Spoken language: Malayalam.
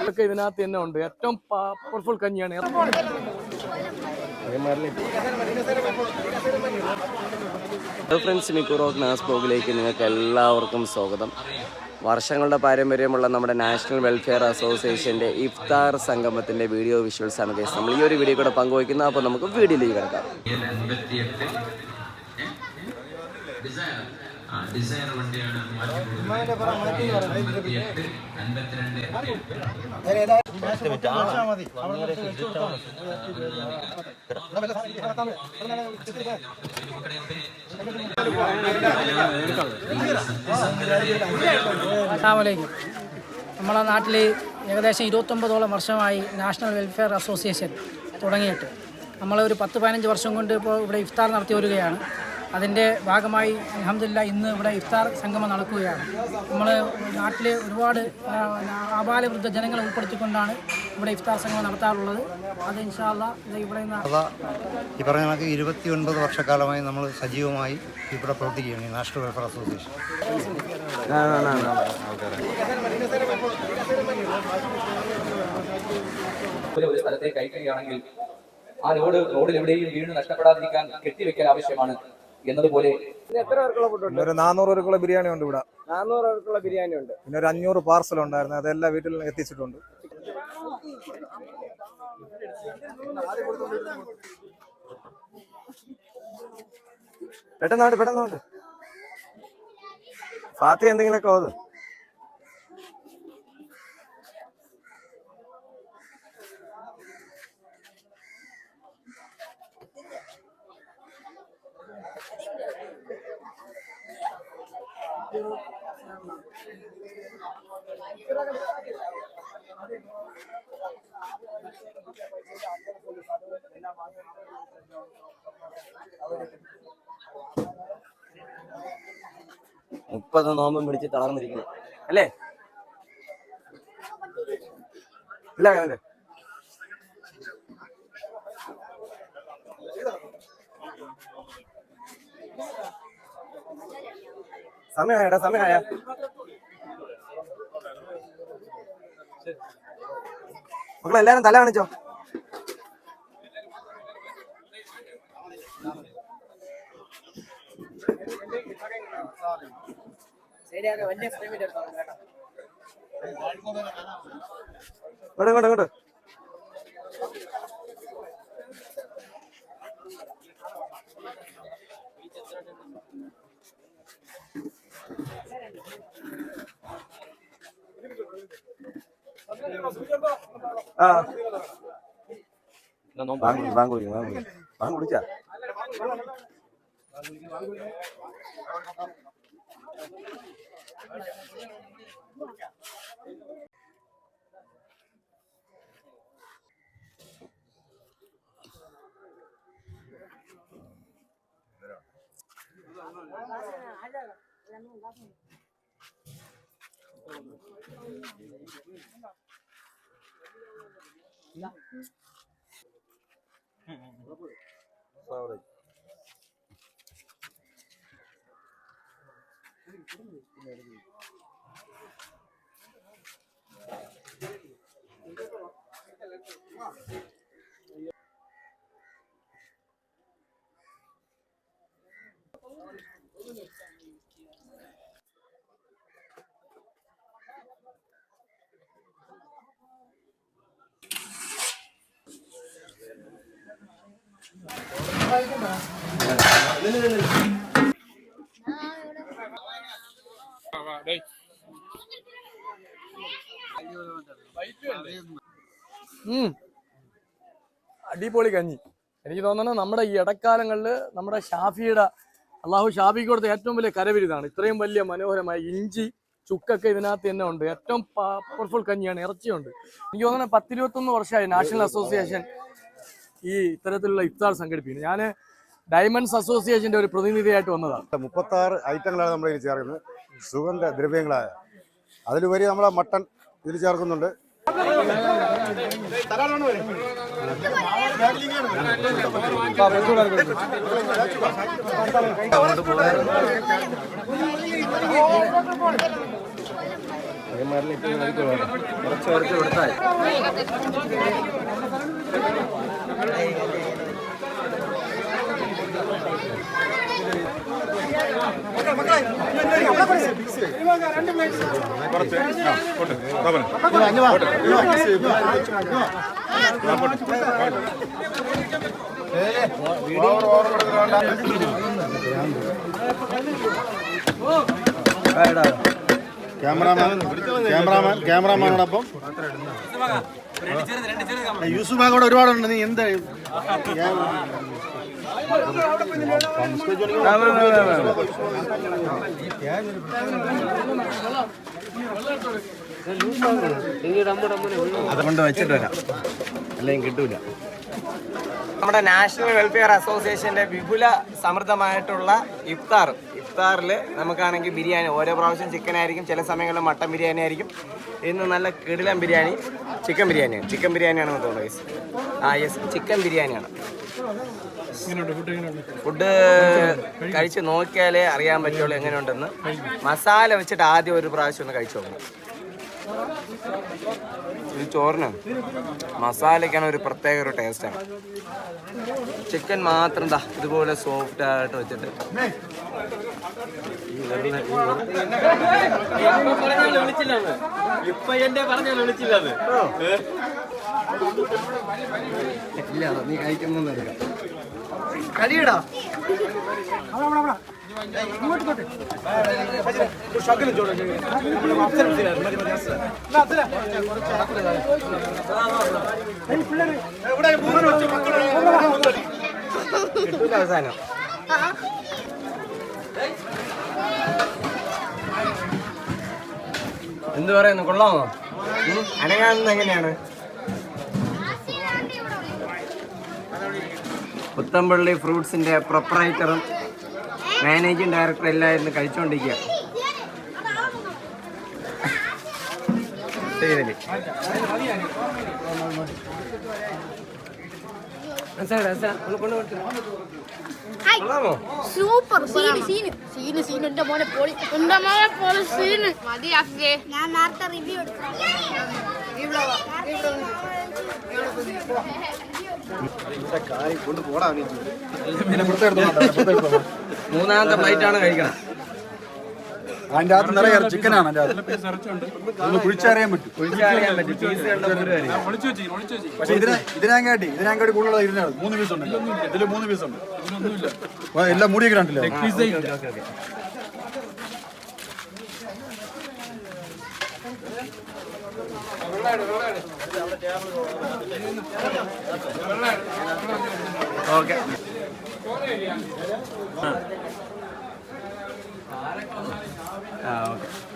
ഇതൊക്കെ ഇതിനകത്ത് തന്നെ ഉണ്ട്. ഏറ്റവും പവർഫുൾ കഞ്ഞിയാണ്. ഹലോ ഫ്രണ്ട്സ് മിക്കുറോ നാസ് ബ്ലോഗിലേക്ക് നിങ്ങൾക്ക് എല്ലാവർക്കും സ്വാഗതം. വർഷങ്ങളുടെ പാരമ്പര്യമുള്ള നമ്മുടെ നാഷണൽ വെൽഫെയർ അസോസിയേഷന്റെ ഇഫ്താർ സംഗമത്തിന്റെ വീഡിയോ വിഷ്വൽസ് ആണ് കേസ് നമ്മൾ ഈ ഒരു വീഡിയോ കൂടെ പങ്കുവയ്ക്കുന്നത്. അപ്പോൾ നമുക്ക് വീഡിയോയിലേക്ക് കിടക്കാം. ഡിസൈർ വണ്ടിയാണ് അൻപത്തിരണ്ട് അസ്സാമലൈക്കും നമ്മളെ നാട്ടിൽ ഏകദേശം ഇരുപത്തൊമ്പതോളം വർഷമായി നാഷണൽ വെൽഫെയർ അസോസിയേഷൻ തുടങ്ങിയിട്ട്. നമ്മൾ ഒരു പത്ത് പതിനഞ്ച് വർഷം കൊണ്ട് ഇപ്പോൾ ഇവിടെ ഇഫ്താർ നടത്തി വരികയാണ്. അതിന്റെ ഭാഗമായി അലഹമില്ല ഇന്ന് ഇവിടെ ഇഫ്താർ സംഗമം നടക്കുകയാണ്. നമ്മൾ നാട്ടിലെ ഒരുപാട് ആ, ആബാലവൃദ്ധ ജനങ്ങളെ ഉൾപ്പെടുത്തിക്കൊണ്ടാണ് ഇവിടെ ഇഫ്താർ സംഗമം നടത്താറുള്ളത്. അത് ഇൻഷാല്ല ഇവിടെ നിന്ന് അഥവാ ഈ പറഞ്ഞ കണക്ക് ഇരുപത്തി ഒൻപത് വർഷക്കാലമായി നമ്മൾ സജീവമായി ഇവിടെ പ്രവർത്തിക്കുകയാണ് ഈ നാഷണൽ വെൽഫെയർ അസോസിയേഷൻ. ഒരു ഒരു സ്ഥലത്തേക്ക് അയക്കുകയാണെങ്കിൽ ആ റോഡ് റോഡിൽ എവിടെയും വീണ് നഷ്ടപ്പെടാതിരിക്കാൻ കെട്ടിവെക്കൽ ആവശ്യമാണ്. എന്നതുപോലെ ഒരു നാനൂറ് പേർക്കുള്ള ബിരിയാണി ഉണ്ട് ഇവിടെ. നാനൂറ് പേർക്കുള്ള ബിരിയാണി ഉണ്ട്. പിന്നെ ഒരു അഞ്ഞൂറ് പാർസൽ ഉണ്ടായിരുന്നു. അതെല്ലാം വീട്ടിൽ എത്തിച്ചിട്ടുണ്ട്. പെട്ടെന്നോട്ട് പെട്ടെന്നോട്ട് ഫാത്തി എന്തെങ്കിലുമൊക്കെ ഓത് മുപ്പത് നോമ്പും പിടിച്ച് തളർന്നിരിക്കുന്നു. അല്ലേ? ഇല്ല അങ്ങനെ സമയമായടാ സമയമായ? മക്കളെല്ലാരും തല കാണിച്ചോ. ഇവിടെ ഇങ്ങോട്ട് ഇങ്ങോട്ട്. ആ ബാങ്ക് വിളി, ബാങ്ക് വിളി, ബാങ്ക് വിളി. Thank വിളിച്ചാ അടിപൊളി കഞ്ഞി. എനിക്ക് തോന്നുന്നു നമ്മുടെ ഈ ഇടക്കാലങ്ങളിൽ നമ്മുടെ ഷാഫിയുടെ അള്ളാഹു ഷാഫിക്ക് കൊടുത്ത ഏറ്റവും വലിയ കരവിരുതാണ്. ഇത്രയും വലിയ മനോഹരമായ ഇഞ്ചി ചുക്കൊക്കെ ഇതിനകത്ത് തന്നെ ഉണ്ട്. ഏറ്റവും പവർഫുൾ കഞ്ഞിയാണ് ഇറച്ചിയുണ്ട്. എനിക്ക് തോന്നുന്നത് പത്തിരുപത്തൊന്ന് വർഷമായി നാഷണൽ അസോസിയേഷൻ ഈ ഇത്തരത്തിലുള്ള ഇഫ്താർ സംഘടിപ്പിക്കുന്നത് ഞാൻ ഡയമണ്ട്സ് അസോസിയേഷന്റെ ഒരു പ്രതിനിധിയായിട്ട് വന്നതാണ്. മുപ്പത്തി ആറ് ഐറ്റങ്ങളാണ് നമ്മൾ ഇതിൽ ചേർക്കുന്നത്. സുഗന്ധ ദ്രവ്യങ്ങളായ. അതിലുപരി നമ്മളെ മട്ടൺ ഇതിൽ ചേർക്കുന്നുണ്ട്. ഓവർ ഓവർ കൊടുക്കുന്നുണ്ടാ ക്യാമറാമാൻ ക്യാമറാമാൻ ക്യാമറാമാനോടൊപ്പം. യൂസുഫ് കൂടെ ഒരുപാടുണ്ട്. നീ എന്താ? അതുകൊണ്ട് വെച്ചിട്ട് വരാം. അല്ലെങ്കിൽ കിട്ടൂല. നമ്മുടെ നാഷണൽ വെൽഫെയർ അസോസിയേഷന്റെ വിപുല സമൃദ്ധമായിട്ടുള്ള ഇഫ്താർ ഇഫ്താറിൽ നമുക്കാണെങ്കിൽ ബിരിയാണി. ഓരോ പ്രാവശ്യം ചിക്കൻ ആയിരിക്കും ചില സമയങ്ങളിൽ മട്ടൻ ബിരിയാണി ആയിരിക്കും. ഇന്ന് നല്ല കിടിലം ബിരിയാണി ചിക്കൻ ബിരിയാണിയാണ് ചിക്കൻ ബിരിയാണിയാണ് തോന്നുന്നു guys. ആ യെസ് ചിക്കൻ ബിരിയാണിയാണ് ഫുഡ് കഴിച്ച് നോക്കിയാലേ അറിയാൻ പറ്റുള്ളൂ എങ്ങനെയുണ്ടെന്ന്. മസാല വെച്ചിട്ട് ആദ്യം ഒരു പ്രാവശ്യം ഒന്ന് കഴിച്ചു നോക്കണം. ഈ ചോറിന്? മസാലയ്ക്കാണ് ഒരു പ്രത്യേക ഒരു ടേസ്റ്റാണ് ചിക്കൻ മാത്രം എന്താ ഇതുപോലെ സോഫ്റ്റ് ആയിട്ട് വെച്ചിട്ട്. ഇല്ല നീ കഴിക്കുന്നൊന്നും കിട്ടൂല അവസാനം എന്ത് പറയുന്നു? കൊള്ളാമോ? ഉം? അനങ്ങാവുന്നത് എങ്ങനെയാണ്? പുത്തമ്പള്ളി ഫ്രൂട്ട്സിന്റെ പ്രൊപ്പറൈറ്ററും മാനേജിംഗ് ഡയറക്ടറും എല്ലാം ഇരുന്ന് കഴിച്ചുകൊണ്ടിരിക്കുക super scene scene. Scene scene. എന്റെ മോനെ പോളി എന്റെ മോനെ പോളി സീന്. മതി അഫ്സേ. ഞാൻ നേരത്തെ റിവ്യൂ മൂന്നാമത്തെ ഫ്ലൈറ്റ് ആണ് കഴിക്കണം. അതിന്റെ അകത്ത് നിറയെ ചിക്കനാണ് അതിന്റെ അകത്ത്. ഒന്ന് കുഴിച്ചറിയാൻ പറ്റും. കുഴിച്ചറിയാൻ പറ്റും. പീസ് കണ്ട പക്ഷെ ഇതിനെ ഇതിനാങ്കാട്ടി ഇതിനാങ്കാട്ടി കൂടുതലുള്ള ഇതിനാണ് മൂന്ന് പീസ് ഉണ്ട്. ഇതിൽ മൂന്ന് പീസ് ഉണ്ട്. എല്ലാം മൂടിയൊക്കെ കണ്ടില്ലേ? ഓക്കെ. ആ ഓക്കെ.